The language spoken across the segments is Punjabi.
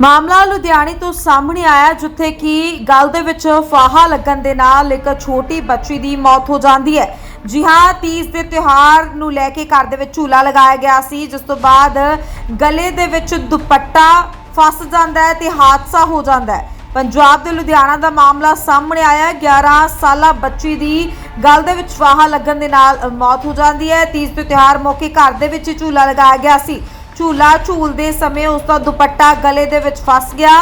ਮਾਮਲਾ ਲੁਧਿਆਣੇ ਤੋਂ ਸਾਹਮਣੇ ਆਇਆ, ਜਿੱਥੇ ਕਿ ਗਲ ਦੇ ਵਿੱਚ ਫਾਹਾ ਲੱਗਣ ਦੇ ਨਾਲ ਇੱਕ ਛੋਟੀ ਬੱਚੀ ਦੀ ਮੌਤ ਹੋ ਜਾਂਦੀ ਹੈ। ਜੀ ਹਾਂ, ਤੀਜ ਦੇ ਤਿਉਹਾਰ ਨੂੰ ਲੈ ਕੇ ਘਰ ਦੇ ਵਿੱਚ ਝੂਲਾ ਲਗਾਇਆ ਗਿਆ ਸੀ, ਜਿਸ ਤੋਂ ਬਾਅਦ ਗਲੇ ਦੇ ਵਿੱਚ ਦੁਪੱਟਾ ਫਸ ਜਾਂਦਾ ਹੈ ਤੇ ਹਾਦਸਾ ਹੋ ਜਾਂਦਾ ਹੈ। ਪੰਜਾਬ ਦੇ ਲੁਧਿਆਣਾ ਦਾ ਮਾਮਲਾ ਸਾਹਮਣੇ ਆਇਆ ਹੈ। 11 ਸਾਲਾ ਬੱਚੀ ਦੀ ਗਲ ਦੇ ਵਿੱਚ ਫਾਹਾ ਲੱਗਣ ਦੇ ਨਾਲ ਮੌਤ ਹੋ ਜਾਂਦੀ ਹੈ। ਤੀਜ ਦੇ ਤਿਉਹਾਰ ਮੌਕੇ ਘਰ ਦੇ ਵਿੱਚ ਹੀ ਝੂਲਾ ਲਗਾਇਆ ਗਿਆ ਸੀ। ਝੂਲਾ ਝੂਲਦੇ ਸਮੇਂ ਉਸ ਦਾ ਦੁਪੱਟਾ ਗਲੇ ਦੇ ਵਿੱਚ ਫਸ ਗਿਆ।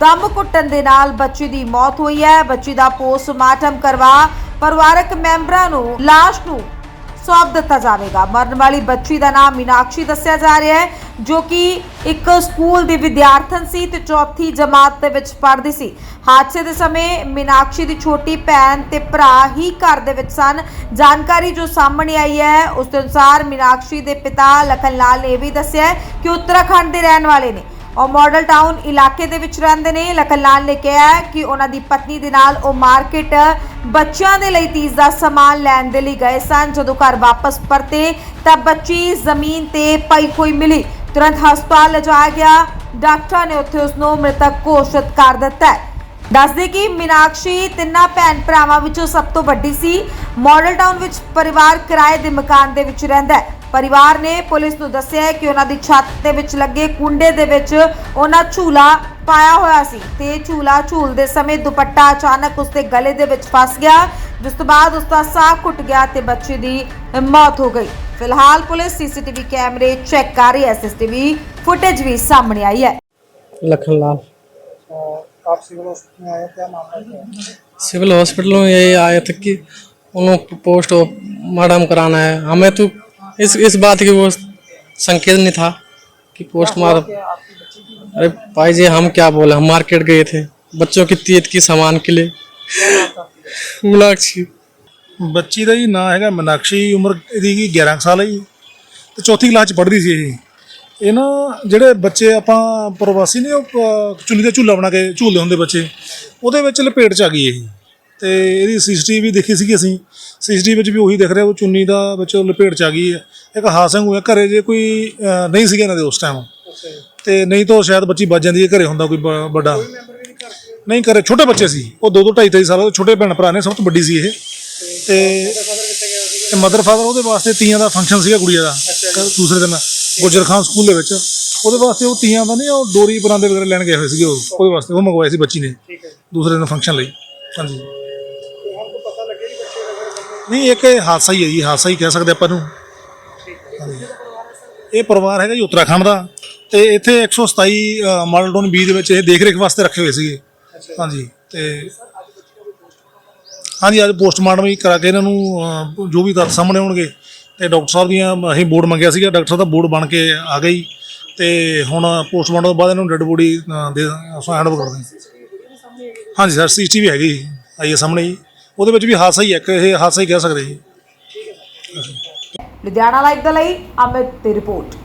ਦਮ ਘੁੱਟਣ ਦੇ ਨਾਲ ਬੱਚੀ ਦੀ ਮੌਤ ਹੋਈ ਹੈ। ਬੱਚੀ ਦਾ ਪੋਸਟਮਾਰਟਮ ਕਰਵਾ ਪਰਿਵਾਰਕ ਮੈਂਬਰਾਂ ਨੂੰ ਲਾਸ਼ ਨੂੰ ਸੌਂਪ ਦਿੱਤਾ ਜਾਵੇਗਾ। ਮਰਨ ਵਾਲੀ ਬੱਚੀ ਦਾ ਨਾਮ ਮੀਨਾਕਸ਼ੀ ਦੱਸਿਆ ਜਾ ਰਿਹਾ ਹੈ, ਜੋ ਕਿ ਇੱਕ ਸਕੂਲ ਦੀ ਵਿਦਿਆਰਥਣ ਸੀ ਤੇ ਚੌਥੀ ਜਮਾਤ ਦੇ ਵਿੱਚ ਪੜ੍ਹਦੀ ਸੀ। ਹਾਦਸੇ ਦੇ ਸਮੇਂ ਮੀਨਾਕਸ਼ੀ ਦੀ ਛੋਟੀ ਭੈਣ ਤੇ ਭਰਾ ਹੀ ਘਰ ਦੇ ਵਿੱਚ ਸਨ। ਜਾਣਕਾਰੀ ਜੋ ਸਾਹਮਣੇ ਆਈ ਹੈ, ਉਸ ਦੇ ਅਨੁਸਾਰ ਮੀਨਾਕਸ਼ੀ ਦੇ ਪਿਤਾ ਲਖਨ ਲਾਲ ਨੇ ਇਹ ਵੀ ਦੱਸਿਆ ਕਿ ਉੱਤਰਾਖੰਡ ਦੇ ਰਹਿਣ ਵਾਲੇ ਨੇ। ਉਹ ਮਾਡਲ ਟਾਊਨ ਇਲਾਕੇ ਦੇ ਵਿੱਚ ਰਹਿੰਦੇ ਨੇ। ਲਖਨ ਲਾਲ ਨੇ ਕਿਹਾ ਕਿ ਉਹਨਾਂ ਦੀ ਪਤਨੀ ਦੇ ਨਾਲ ਉਹ ਮਾਰਕੀਟ ਬੱਚਿਆਂ ਦੇ ਲਈ ਤੀਜ ਦਾ ਸਮਾਨ ਲੈਣ ਦੇ ਲਈ ਗਏ ਸਨ। ਜਦੋਂ ਘਰ ਵਾਪਸ ਪਰਤੇ ਤਾਂ ਬੱਚੀ ਜ਼ਮੀਨ ਤੇ ਪਈ ਹੋਈ ਮਿਲੀ। ਤੁਰੰਤ ਹਸਪਤਾਲ ਲਿਜਾਇਆ ਗਿਆ। ਡਾਕਟਰਾਂ ਨੇ ਉੱਥੇ ਉਸ ਨੂੰ ਮ੍ਰਿਤਕ ਘੋਸ਼ਿਤ ਕਰ ਦਿੱਤਾ ਦੱਸਦੇ ਕਿ ਮਿਨਾਕਸ਼ੀ ਤਿੰਨਾਂ ਭੈਣ ਭਰਾਵਾਂ ਵਿੱਚੋਂ ਸਭ ਤੋਂ ਵੱਡੀ ਸੀ। ਮਾਡਲ ਟਾਊਨ ਵਿੱਚ ਪਰਿਵਾਰ ਕਿਰਾਏ ਦੇ ਮਕਾਨ ਦੇ ਵਿੱਚ ਰਹਿੰਦਾ ਪਰਿਵਾਰ ਨੇ ਪੁਲਿਸ ਨੂੰ ਦੱਸਿਆ ਕਿ ਉਹਨਾਂ ਦੀ ਛੱਤ ਦੇ ਵਿੱਚ ਲੱਗੇ ਕੁੰਡੇ ਦੇ ਵਿੱਚ ਉਹਨਾਂ ਝੂਲਾ ਪਾਇਆ ਹੋਇਆ ਸੀ ਤੇ ਝੂਲਾ ਝੂਲਦੇ ਸਮੇਂ ਦੁਪੱਟਾ ਅਚਾਨਕ ਉਸਦੇ ਗਲੇ ਦੇ ਵਿੱਚ ਫਸ ਗਿਆ, ਜਿਸ ਤੋਂ ਬਾਅਦ ਉਸ ਦਾ ਸਾਹ ਘੁੱਟ ਗਿਆ ਤੇ ਬੱਚੇ ਦੀ ਮੌਤ ਹੋ ਗਈ। ਫਿਲਹਾਲ ਪੁਲਿਸ ਸੀਸੀਟੀਵੀ ਕੈਮਰੇ ਚੈੱਕ ਕਰ ਰਹੀ ਹੈ। ਸੀਸੀਟੀਵੀ ਫੁਟੇਜ ਵੀ ਸਾਹਮਣੇ ਆਈ ਹੈ। ਲਖਨ ਲਾਲ आप सिविल हॉस्पिटल में आए क्या मामला क्या है सिविल हॉस्पिटल में यही आए थे कि उन्होंने पोस्ट मार्टम कराना है हमें तो इस इस बात की वो संकेत नहीं था कि पोस्ट मार्टम अरे भाई जी हम क्या बोले हम मार्केट गए थे बच्चों की तीत की सामान के लिए मीनाक्षी ਬੱਚੀ ਦਾ ਹੀ ਨਾਂ ਹੈਗਾ ਮਨਾਕਸ਼ੀ ਉਮਰ ਇਹਦੀ ਕੀ 11 ਕੁ ਸਾਲ ਹੈ ਜੀ ਤੇ ਚੌਥੀ ਕਲਾਸ ਚ ਪੜ੍ਹਦੀ ਸੀ ਇਹ ਇਹ ਨਾ ਜਿਹੜੇ ਬੱਚੇ ਆਪਾਂ ਪ੍ਰਵਾਸੀ ਨੇ ਉਹ ਚੁੰਨੀ ਦਾ ਝੂਲਾ ਬਣਾ ਕੇ ਝੂਲਦੇ ਹੁੰਦੇ ਬੱਚੇ। ਉਹਦੇ ਵਿੱਚ ਲਪੇਟ ਚ ਆ ਗਈ ਇਹ। ਤੇ ਇਹਦੀ ਸੀਸੀਟੀਵੀ ਦੇਖੀ ਸੀਗੀ ਅਸੀਂ। ਸੀਸੀਟੀਵੀ ਵਿੱਚ ਵੀ ਉਹੀ ਦਿਖ ਰਿਹਾ ਉਹ ਚੁੰਨੀ ਦਾ ਵਿੱਚ ਲਪੇਟ ਚ ਆ ਗਈ ਹੈ। ਇੱਕ ਹਾਦਸਾ ਹੋਇਆ ਘਰੇ ਜੇ ਕੋਈ ਨਹੀਂ ਸੀਗਾ ਇਹਨਾਂ ਦੇ ਉਸ ਟਾਈਮ ਤੇ ਨਹੀਂ ਤਾਂ ਸ਼ਾਇਦ ਬੱਚੀ ਵੱਜ ਜਾਂਦੀ ਹੈ ਘਰੇ ਹੁੰਦਾ ਕੋਈ ਵੱਡਾ। ਨਹੀਂ ਕਰੇ ਛੋਟੇ ਬੱਚੇ ਸੀ। ਉਹ ਦੋ ਦੋ ਢਾਈ ਢਾਈ ਸਾਲ ਦੇ ਛੋਟੇ ਭੈਣ ਭਰਾ ਨੇ ਸਭ ਤੋਂ ਵੱਡੀ ਸੀ ਇਹ। ਤੇ ਮਦਰ ਫਾਦਰ ਉਹਦੇ ਵਾਸਤੇ ਤੀਆਂ ਦਾ ਫੰਕਸ਼ਨ ਸੀਗਾ ਕੁੜੀਆਂ ਦਾ। ਦੂਸਰੇ ਦਿਨ। ਗੁਜਰ ਖਾਨ ਸਕੂਲ ਦੇ ਵਿੱਚ। ਉਹਦੇ ਵਾਸਤੇ ਉਹ ਤੀਆਂ ਦਾ ਨਹੀਂ ਉਹ ਡੋਰੀ ਪਰਾਂਦੇ ਵਗੈਰਾ ਲੈਣ ਗਏ ਹੋਏ ਸੀਗੇ ਉਹ। ਉਹਦੇ ਵਾਸਤੇ ਉਹ ਮੰਗਵਾਏ ਸੀ ਬੱਚੀ ਨੇ ਦੂਸਰੇ ਦਿਨ ਫੰਕਸ਼ਨ ਲਈ। ਹਾਂਜੀ। ਨਹੀਂ ਇੱਕ ਹਾਦਸਾ ਹੀ ਹੈ ਜੀ ਹਾਦਸਾ ਹੀ ਕਹਿ ਸਕਦੇ ਆਪਾਂ ਨੂੰ। ਇਹ ਪਰਿਵਾਰ ਹੈਗਾ ਜੀ ਉੱਤਰਾਖੰਡ ਦਾ। ਤੇ ਇੱਥੇ 127 ਮਾਡਲ ਟਾਊਨ ਬੀ ਦੇ ਵਿੱਚ ਇਹ ਦੇਖ ਰੇਖ ਵਾਸਤੇ ਰੱਖੇ ਹੋਏ ਸੀਗੇ। ਹਾਂਜੀ ਤੇ ਹਾਂਜੀ ਅੱਜ ਪੋਸਟਮਾਰਟਮ ਵੀ ਕਰਾ ਕੇ ਇਹਨਾਂ ਨੂੰ ਜੋ ਵੀ ਤੱਥ ਸਾਹਮਣੇ ਆਉਣਗੇ। ਤੇ ਡਾਕਟਰ ਸਾਹਿਬ ਦੀਆਂ ਅਸੀਂ ਬੋਰਡ ਮੰਗਿਆ ਸੀਗਾ, ਡਾਕਟਰ ਸਾਹਿਬ ਦਾ ਬੋਰਡ ਬਣ ਕੇ ਆ ਗਈ ਤੇ ਹੁਣ ਪੋਸਟਮਾਰਟਮ ਤੋਂ ਬਾਅਦ ਇਹਨੂੰ ਨੂੰ ਡੈੱਡ ਬੋਡੀ ਦੇ ਹੈਂਡ ਓਵਰ ਕਰਦੇ ਹਾਂਜੀ ਸਰ ਸੀਸੀਟੀਵੀ ਹੈਗੀ ਆਈਏ ਸਾਹਮਣੇ ਜੀ। ਉਹਦੇ ਵਿੱਚ ਵੀ ਹਾਦਸਾ ਹੀ ਹੈ, ਇੱਕ ਇਹ ਹਾਦਸਾ ਹੀ ਕਹਿ ਸਕਦੇ ਜੀ। ਲੁਧਿਆਣਾ ਲਾਈਵ ਦੇ ਲਈ ਅਮਿਤ ਦੀ ਰਿਪੋਰਟ।